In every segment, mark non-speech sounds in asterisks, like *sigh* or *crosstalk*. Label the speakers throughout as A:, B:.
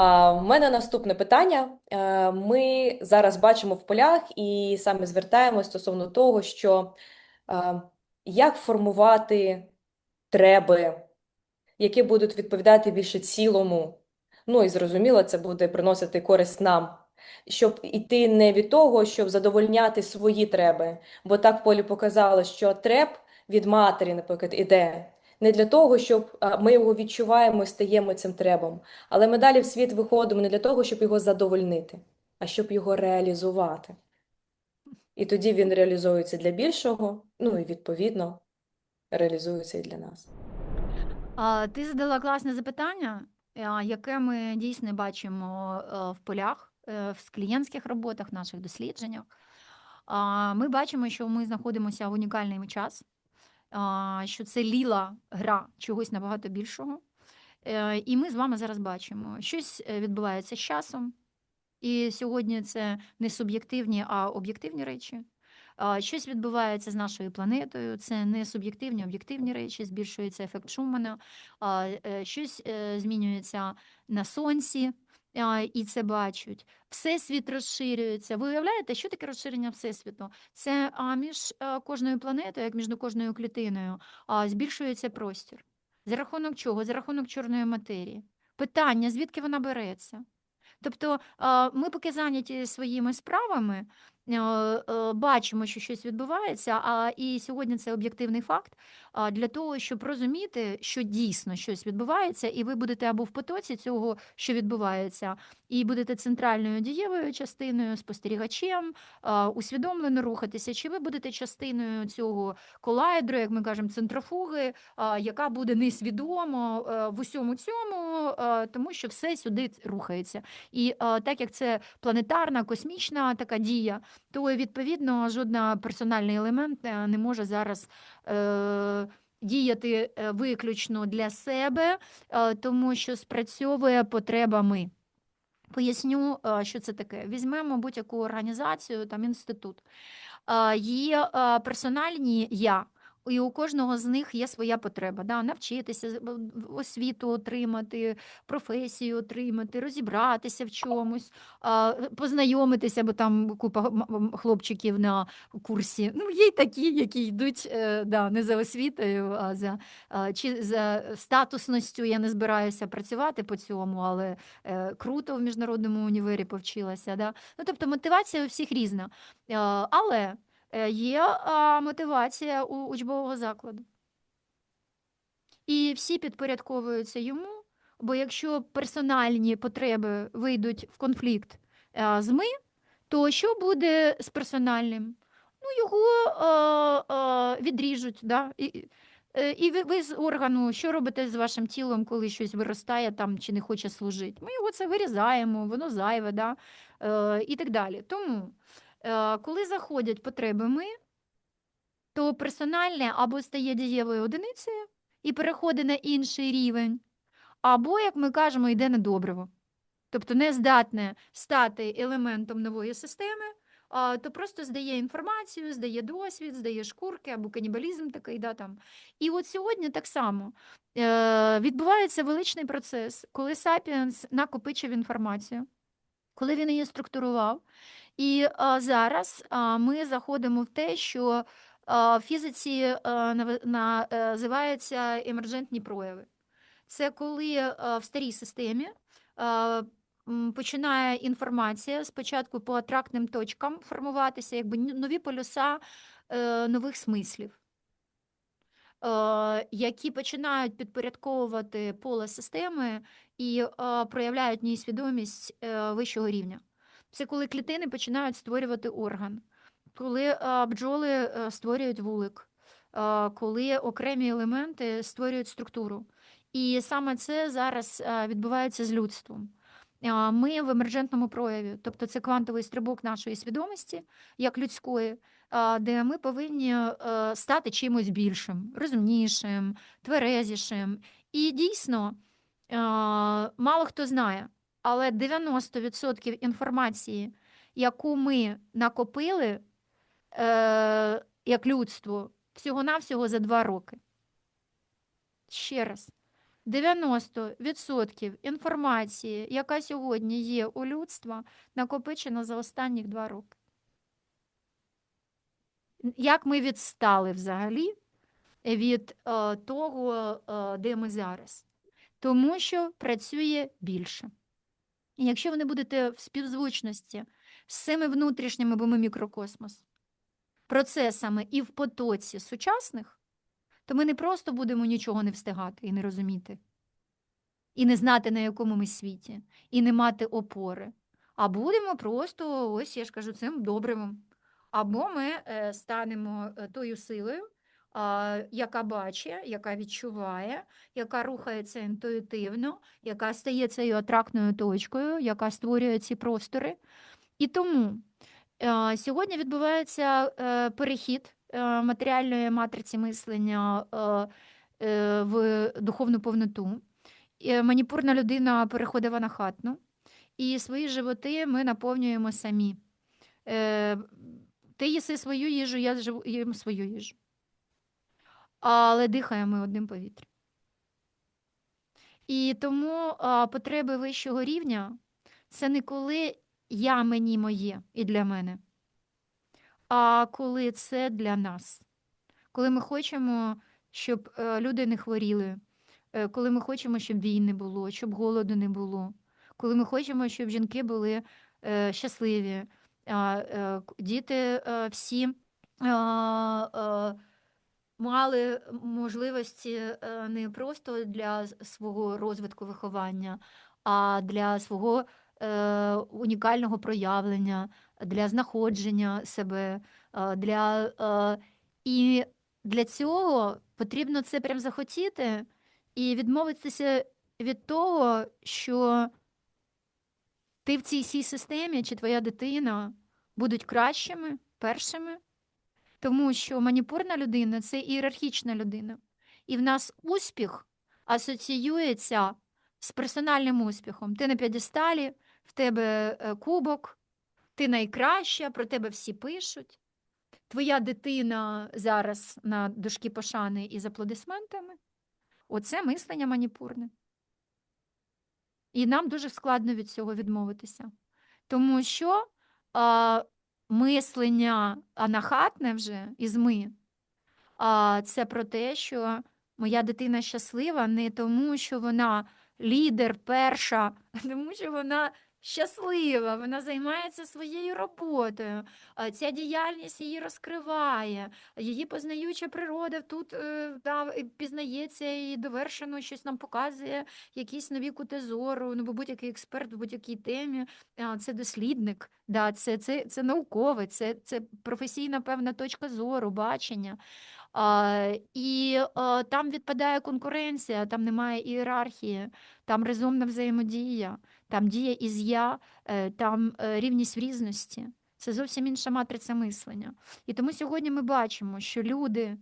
A: А в мене наступне питання. Е, Ми зараз бачимо в полях і саме звертаємось стосовно того, що е, як формувати треби, які будуть відповідати більше цілому. Ну і зрозуміло, це буде приносити користь нам, щоб іти не від того, щоб задовольняти свої треби. Бо так в полі показало, що треб від матері, наприклад, іде. Не для того, щоб ми його відчуваємо і стаємо цим требом, але ми далі в світ виходимо не для того, щоб його задовольнити, а щоб його реалізувати. І тоді він реалізується для більшого, ну і відповідно реалізується і для нас.
B: А, Ти задала класне запитання, яке ми дійсно бачимо е, в полях, е, в клієнтських роботах, в наших дослідженнях. Ми бачимо, що ми знаходимося в унікальний час, що це ліла гра чогось набагато більшого. Е, І ми з вами зараз бачимо, щось е, відбувається з часом. І сьогодні це не суб'єктивні, а об'єктивні речі. Щось відбувається з нашою планетою, це не суб'єктивні, об'єктивні речі, збільшується ефект Шумана, е, щось змінюється на сонці, і це бачать. Всесвіт розширюється. Ви уявляєте, що таке розширення Всесвіту? Це між кожною планетою, як між кожною клітиною, збільшується простір. За рахунок чого? За рахунок чорної матерії. Питання, звідки вона береться? Тобто ми поки зайняті своїми справами, е, е, бачимо, що щось відбувається, а і сьогодні це об'єктивний факт. Для того, щоб розуміти, що дійсно щось відбувається, і ви будете або в потоці цього, що відбувається, і будете центральною дієвою частиною, спостерігачем, усвідомлено рухатися, чи ви будете частиною цього колайдеру, як ми кажемо, центрофуги, яка буде несвідомо е, в усьому цьому, е, тому що все сюди рухається. І е, так як це планетарна, космічна така дія, то відповідно жоден персональний елемент е, не може зараз. Е, Діяти е, виключно для себе, е, тому що спрацьовує потребами. Поясню, е, що це таке. Візьмемо будь-яку організацію, там інститут. Є персональні я, і у кожного з них є своя потреба. Да? Навчитися, освіту отримати, професію отримати, розібратися в чомусь, познайомитися, бо там купа хлопчиків на курсі. Ну, є й такі, які йдуть е, да, не за освітою, а за чи за статусністю. Я не збираюся працювати по цьому, але е, круто в міжнародному універі повчилася. Да? Ну, тобто мотивація у всіх різна. Е, Але є мотивація у учбового закладу. І всі підпорядковуються йому, бо якщо персональні потреби вийдуть в конфлікт е, з ми, то що буде з персональним? Ну, його е, е, відріжуть. Да? І, е, і ви, ви з органу, що робите з вашим тілом, коли щось виростає там чи не хоче служити? Ми його це вирізаємо, воно зайве, да? е, і так далі. Тому, е, коли заходять потреби ми, то персональне або стає дієвою одиницею і переходить на інший рівень, або, як ми кажемо, йде на добриво. Тобто не здатне стати елементом нової системи, то просто здає інформацію, здає досвід, здає шкурки або канібалізм такий. Да, там. І от сьогодні так само е, відбувається величний процес, коли Сапіенс накопичив інформацію, коли він її структурував. І зараз ми заходимо в те, що в фізиці е, називаються емерджентні прояви. Це коли в старій системі починає інформація спочатку по атрактним точкам формуватися, якби нові полюса е, нових смислів. Які починають підпорядковувати поле системи і проявляють ній свідомість е, вищого рівня. Це коли клітини починають створювати орган, коли е, бджоли е, створюють вулик, е, коли окремі елементи створюють структуру. І саме це зараз відбувається з людством. Ми в емерджентному прояві, тобто це квантовий стрибок нашої свідомості, як людської, де ми повинні стати чимось більшим, розумнішим, тверезішим. І дійсно, мало хто знає, але 90% інформації, яку ми накопили е, як людство, всього-навсього за два роки. Ще раз. 90% інформації, яка сьогодні є у людства, накопичена за останні два роки. Як ми відстали взагалі від е, того, е, де ми зараз? Тому що працює більше. І якщо ви не будете в співзвучності з цими внутрішніми, бо ми мікрокосмос, процесами і в потоці сучасних, то ми не просто будемо нічого не встигати і не розуміти, і не знати, на якому ми світі, і не мати опори. А будемо просто, ось я ж кажу, цим добривом. Або ми е, станемо е, тою силою, яка бачить, яка відчуває, яка рухається інтуїтивно, яка стає цією атрактною точкою, яка створює ці простори. І тому сьогодні відбувається е, перехід е, матеріальної матриці мислення е, в духовну повноту. Маніпурна людина переходить в анахатну, і свої животи ми наповнюємо самі. Ти їси свою їжу, я їм свою їжу. Але дихаємо одним повітрям. І тому потреби вищого рівня це не коли я мені моє і для мене, а коли це для нас. Коли ми хочемо, щоб е, люди не хворіли, е, коли ми хочемо, щоб війн не було, щоб голоду не було, коли ми хочемо, щоб жінки були е, щасливі, діти всі мали можливості е, не просто для свого розвитку виховання, а для свого е, унікального проявлення, для знаходження себе, е, для, і для цього потрібно це прям захотіти і відмовитися від того, що ти в цій всій системі чи твоя дитина будуть кращими, першими, тому що маніпурна людина це ієрархічна людина. І в нас успіх асоціюється з персональним успіхом. Ти на п'єдесталі, в тебе е, кубок, ти найкраща, про тебе всі пишуть. Твоя дитина зараз на дошкі пошани із аплодисментами. Оце мислення маніпурне. І нам дуже складно від цього відмовитися. Тому що мислення анахатне вже із ми, а, це про те, що моя дитина щаслива не тому, що вона лідер перша, а *laughs* тому що вона щаслива, вона займається своєю роботою. Ця діяльність її розкриває, її познаюча природа тут е, да, пізнається і довершено щось нам показує, якісь нові кути зору, ну, будь-який експерт в будь-якій темі, це дослідник, да, це, це, це науковець, це, це професійна певна точка зору, бачення. А, і а, там відпадає конкуренція, там немає ієрархії, там резонна взаємодія, там дія із я, там е, рівність в різності. Це зовсім інша матриця мислення. І тому сьогодні ми бачимо, що люди,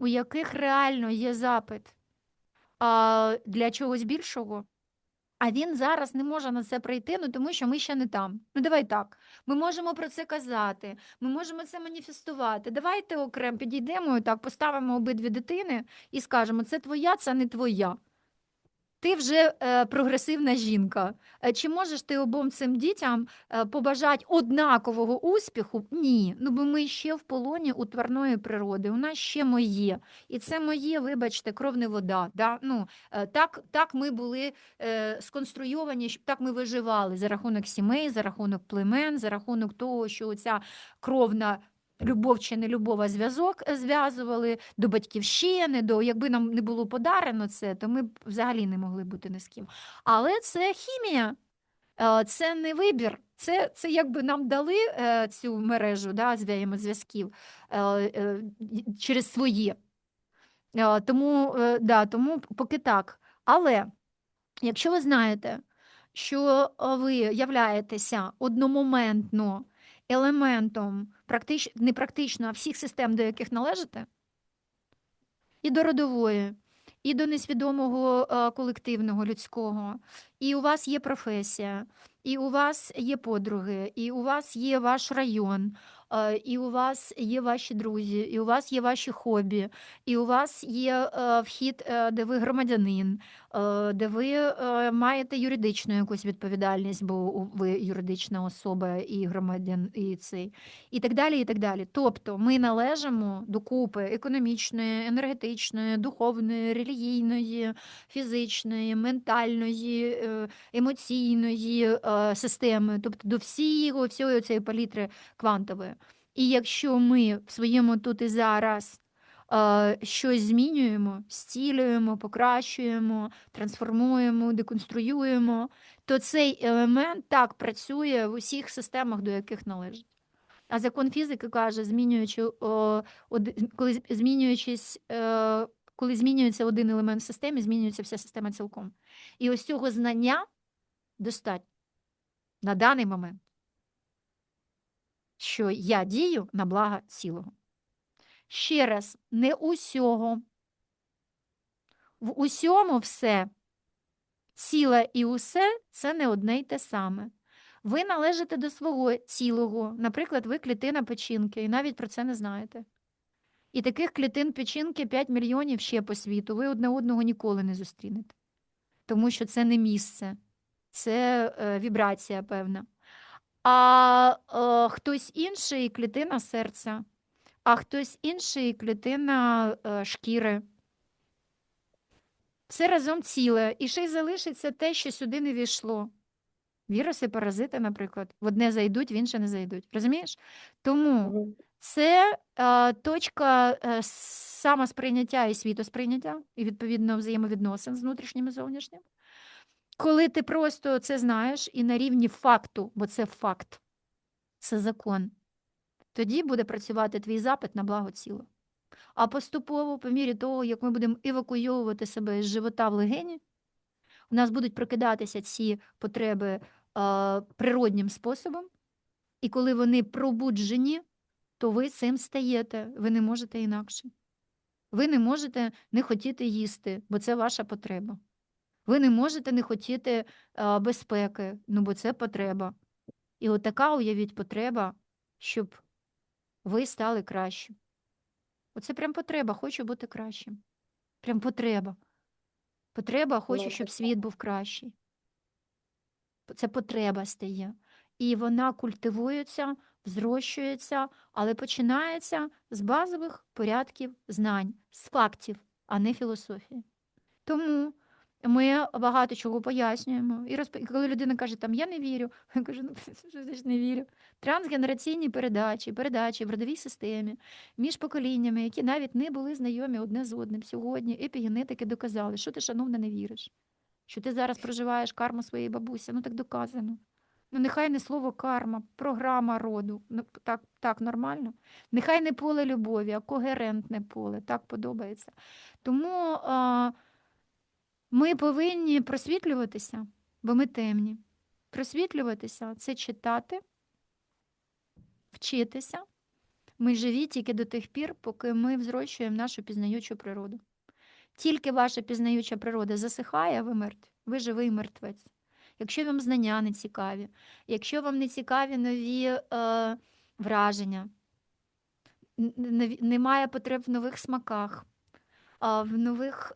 B: у яких реально є запит для чогось більшого, а він зараз не може на це прийти, ну тому що ми ще не там. Ну давай так. Ми можемо про це казати, ми можемо це маніфестувати. Давайте окремо підійдемо і так, поставимо обидві дитини і скажемо: це твоя, це не твоя. Ти вже е, прогресивна жінка. Е, Чи можеш ти обом цим дітям е, побажати однакового успіху? Ні. Ну бо ми ще в полоні у тварної природи. У нас ще моє. І це моє, вибачте, кров не вода. Да? Ну, так, так ми були сконструйовані, щоб так ми виживали за рахунок сімей, за рахунок племен, за рахунок того, що ця кровна. Любов чи не любов, а зв'язок е, зв'язували до батьківщини, до якби нам не було подарено це, то ми б взагалі не могли бути ні з ким. Але це хімія, е, це не вибір. Це, це якби нам дали е, цю мережу да, й- через своє. Е, Тому, да, тому поки так. Але якщо ви знаєте, що ви являєтеся одномоментно елементом практич... не практично, а всіх систем, до яких належите, і до родової, і до несвідомого е, колективного людського, і у вас є професія, і у вас є подруги, і у вас є ваш район, і у вас є ваші друзі, і у вас є ваші хобі, і у вас є е, вхід, е, де ви громадянин, е, де ви е, маєте юридичну якусь відповідальність, бо ви юридична особа і громадян, і цей, і так далі. і так далі. Тобто ми належимо до купи економічної, енергетичної, духовної, релігійної, фізичної, ментальної, е, емоційної е, системи, тобто до всього, всієї цієї палітри квантової. І якщо ми в своєму тут і зараз е, щось змінюємо, зцілюємо, покращуємо, трансформуємо, деконструюємо, то цей елемент так працює в усіх системах, до яких належить. А закон фізики каже, змінюючи, о, коли змінюючись, е, коли змінюється один елемент в системі, змінюється вся система цілком. І ось цього знання достатньо на даний момент, що я дію на благо цілого. Ще раз, не усього. В усьому все, ціле і усе це не одне й те саме. Ви належите до свого цілого. Наприклад, ви клітина печінки, і навіть про це не знаєте. І таких клітин печінки 5 мільйонів ще по світу. Ви одне одного ніколи не зустрінете. Тому що це не місце, це е, вібрація певна. А е, хтось інший клітина серця, а хтось інший клітина е, шкіри. Це разом ціле. І ще й залишиться те, що сюди не війшло. Віруси, паразити, наприклад, в одне зайдуть, в інше не зайдуть. Розумієш? Тому це е, точка е, самосприйняття і світосприйняття, і відповідно взаємовідносин з внутрішнім і зовнішнім. Коли ти просто це знаєш і на рівні факту, бо це факт, це закон, тоді буде працювати твій запит на благо ціло. А поступово, по мірі того, як ми будемо евакуйовувати себе з живота в легені, у нас будуть прокидатися ці потреби е, природнім способом, і коли вони пробуджені, то ви цим стаєте. Ви не можете інакше. Ви не можете не хотіти їсти, бо це ваша потреба. Ви не можете не хотіти е, безпеки, ну бо це потреба. І от така, уявіть, потреба, щоб ви стали кращим. Оце прям потреба, хочу бути кращим. Прям потреба. Потреба, хочу, щоб світ був кращий. Це потреба стає. І вона культивується, взрощується, але починається з базових порядків знань, з фактів, а не філософії. Тому ми багато чого пояснюємо. І розп... коли людина каже, там я не вірю, *laughs* я кажу, ну *laughs* що ж не вірю. Трансгенераційні передачі, передачі в родовій системі між поколіннями, які навіть не були знайомі одне з одним. Сьогодні епігенетики доказали, що ти, шановна, не віриш. Що ти зараз проживаєш карму своєї бабусі, ну так доказано. Ну, нехай не слово карма, програма роду. Ну, так, так нормально. Нехай не поле любові, а когерентне поле. Так подобається. Тому а, ми повинні просвітлюватися, бо ми темні. Просвітлюватися це читати, вчитися. Ми живі тільки до тих пір, поки ми взрощуємо нашу пізнаючу природу. Тільки ваша пізнаюча природа засихає, а ви мертві. Ви живий мертвець. Якщо вам знання не цікаві, якщо вам не цікаві нові е, враження, немає потреб в нових смаках, в, нових,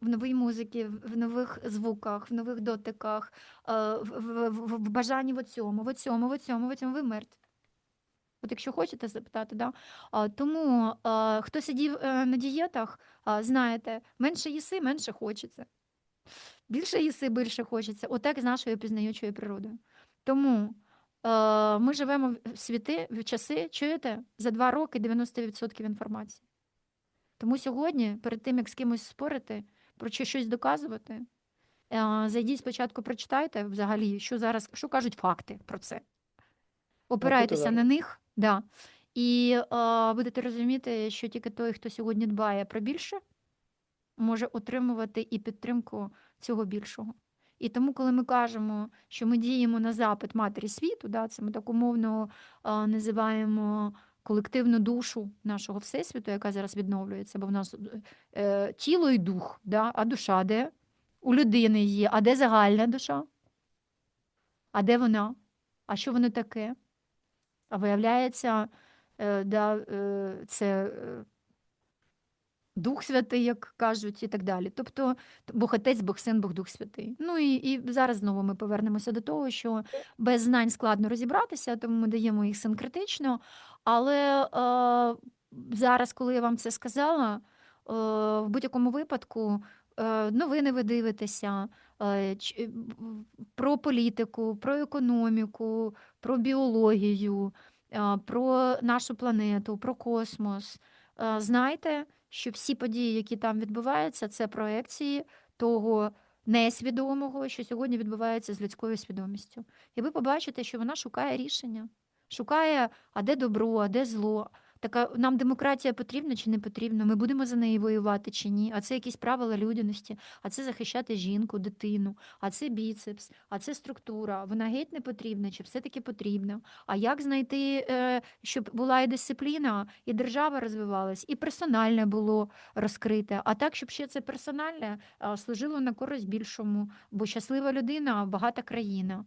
B: в новій музиці, в нових звуках, в нових дотиках, в, в, в, в бажанні в цьому, в цьому, в цьому, в цьому, ви мертві. От якщо хочете запитати, да? тому хто сидів е, на дієтах, знаєте, менше їси, менше хочеться. Більше їси, більше хочеться. Отак з нашою пізнаючою природою. Тому ми живемо в світи, в часи, чуєте, за два роки 90% інформації. Тому сьогодні, перед тим, як з кимось спорити, про чи щось доказувати, е, зайдіть спочатку, прочитайте взагалі, що зараз, що кажуть факти про це. Опирайтеся на них, да. і е, будете розуміти, що тільки той, хто сьогодні дбає про більше, може отримувати і підтримку цього більшого. І тому, коли ми кажемо, що ми діємо на запит матері світу, да, це ми так умовно а, називаємо колективну душу нашого всесвіту, яка зараз відновлюється, бо в нас е, тіло і дух, да, а душа де? У людини є. А де загальна душа? А де вона? А що воно таке? А виявляється, е, да, е, це е, Дух Святий, як кажуть, і так далі. Тобто Бог Отець, Бог Син, Бог Дух Святий. Ну і, і зараз знову ми повернемося до того, що без знань складно розібратися, тому ми даємо їх синкретично. Але е, зараз, коли я вам це сказала, е, в будь-якому випадку е, новини ви дивитеся е, в- про політику, про економіку, про біологію, е, про нашу планету, про космос. Е, Знайте, що всі події, які там відбуваються, це проекції того несвідомого, що сьогодні відбувається з людською свідомістю. І ви побачите, що вона шукає рішення, шукає, а де добро, а де зло. Така нам демократія потрібна чи не потрібна? Ми будемо за неї воювати чи ні? А це якісь правила людяності, а це захищати жінку, дитину, а це біцепс, а це структура. Вона геть не потрібна, чи все-таки потрібна? А як знайти, е, щоб була і дисципліна, і держава розвивалась, і персональне було розкрите, а так, щоб ще це персональне служило на користь більшому, бо щаслива людина, багата країна,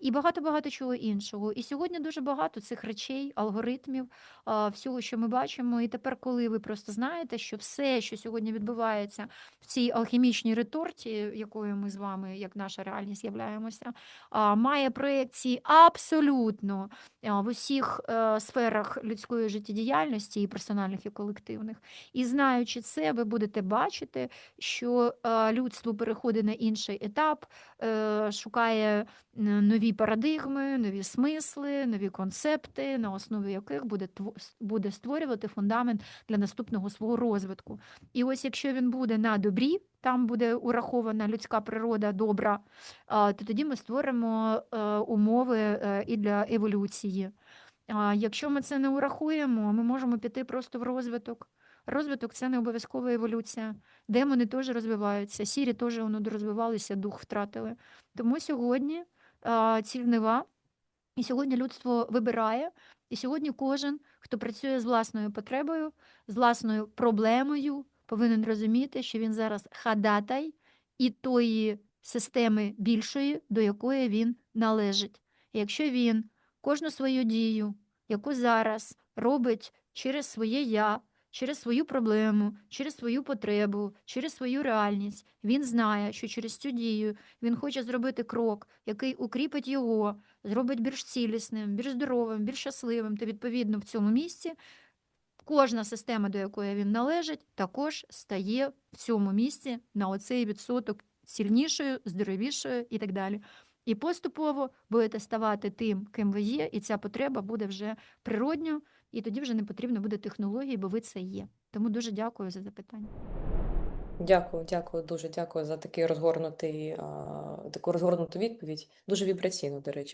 B: і багато-багато чого іншого. І сьогодні дуже багато цих речей, алгоритмів, всього, що ми бачимо. І тепер, коли ви просто знаєте, що все, що сьогодні відбувається в цій алхімічній реторті, якою ми з вами, як наша реальність, являємося, має проекції абсолютно в усіх е, сферах людської життєдіяльності, і персональних, і колективних. І знаючи це, ви будете бачити, що е, людство переходить на інший етап, е, шукає нові парадигми, нові смисли, нові концепти, на основі яких буде буде створювати фундамент для наступного свого розвитку. І ось якщо він буде на добрі, там буде урахована людська природа добра, то тоді ми створимо е, умови е, і для еволюції. А Якщо ми це не урахуємо, ми можемо піти просто в розвиток. Розвиток це не обов'язкова еволюція. Демони теж розвиваються, сірі теж воно розвивалися, дух втратили. Тому сьогодні ціль нива, і сьогодні людство вибирає, і сьогодні кожен, хто працює з власною потребою, з власною проблемою, повинен розуміти, що він зараз хадатай і тої системи більшої, до якої він належить. І якщо він кожну свою дію, яку зараз робить через своє я, через свою проблему, через свою потребу, через свою реальність, він знає, що через цю дію він хоче зробити крок, який укріпить його, зробить більш цілісним, більш здоровим, більш щасливим, то відповідно в цьому місці кожна система, до якої він належить, також стає в цьому місці на оцей відсоток сильнішою, здоровішою і так далі. І поступово будете ставати тим, ким ви є, і ця потреба буде вже природньо, і тоді вже не потрібно буде технології, бо ви це є. Тому дуже дякую за запитання.
A: Дякую, дякую, дуже дякую за такий розгорнутий, таку розгорнуту відповідь. Дуже вібраційну, до речі.